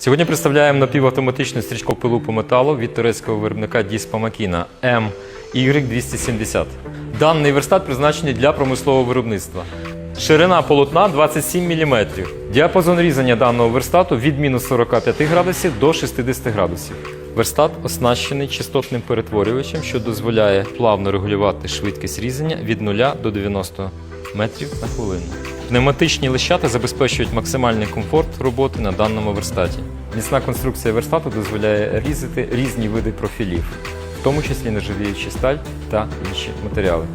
Сьогодні представляємо напівавтоматичну стрічкову пилу по металу від турецького виробника Діспа Макіна MY270. Даний верстат призначений для промислового виробництва. Ширина полотна 27 мм. Діапазон різання даного верстату від мінус 45 градусів до 60 градусів. Верстат оснащений частотним перетворювачем, що дозволяє плавно регулювати швидкість різання від 0 до 90 метрів на хвилину. Пневматичні лищата забезпечують максимальний комфорт роботи на даному верстаті. Міцна конструкція верстату дозволяє різати різні види профілів, в тому числі нержавіючі сталь та інші матеріали.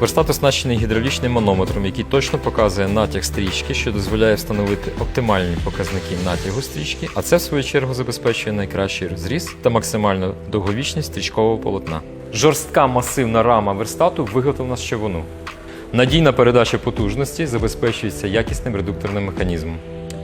Верстат оснащений гідравлічним манометром, який точно показує натяг стрічки, що дозволяє встановити оптимальні показники натягу стрічки, а це в свою чергу забезпечує найкращий розріз та максимальну довговічність стрічкового полотна. Жорстка масивна рама верстату виготовлена з човуну. Надійна передача потужності забезпечується якісним редукторним механізмом.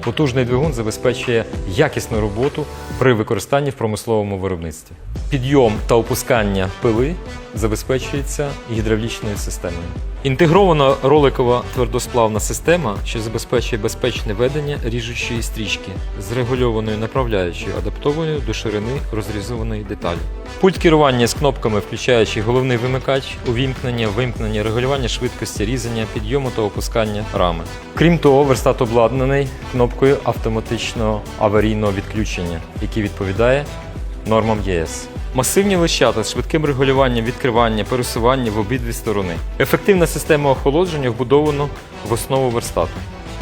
Потужний двигун забезпечує якісну роботу при використанні в промисловому виробництві. Підйом та опускання пили забезпечується гідравлічною системою. Інтегрована роликова твердосплавна система, що забезпечує безпечне ведення ріжучої стрічки з регульованою направляючою, адаптованою до ширини розрізованої деталі. Пульт керування з кнопками, включаючи головний вимикач, увімкнення, вимкнення, регулювання швидкості різання, підйому та опускання рами. Крім того, верстат обладнаний кнопкою автоматичного аварійного відключення, який відповідає нормам ЄС. Масивні лищата з швидким регулюванням відкривання, пересування в обидві сторони. Ефективна система охолодження вбудовано в основу верстату.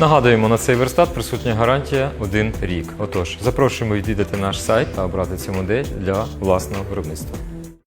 Нагадуємо, на цей верстат присутня гарантія 1 рік. Отож, запрошуємо відвідати наш сайт та обрати цю модель для власного виробництва.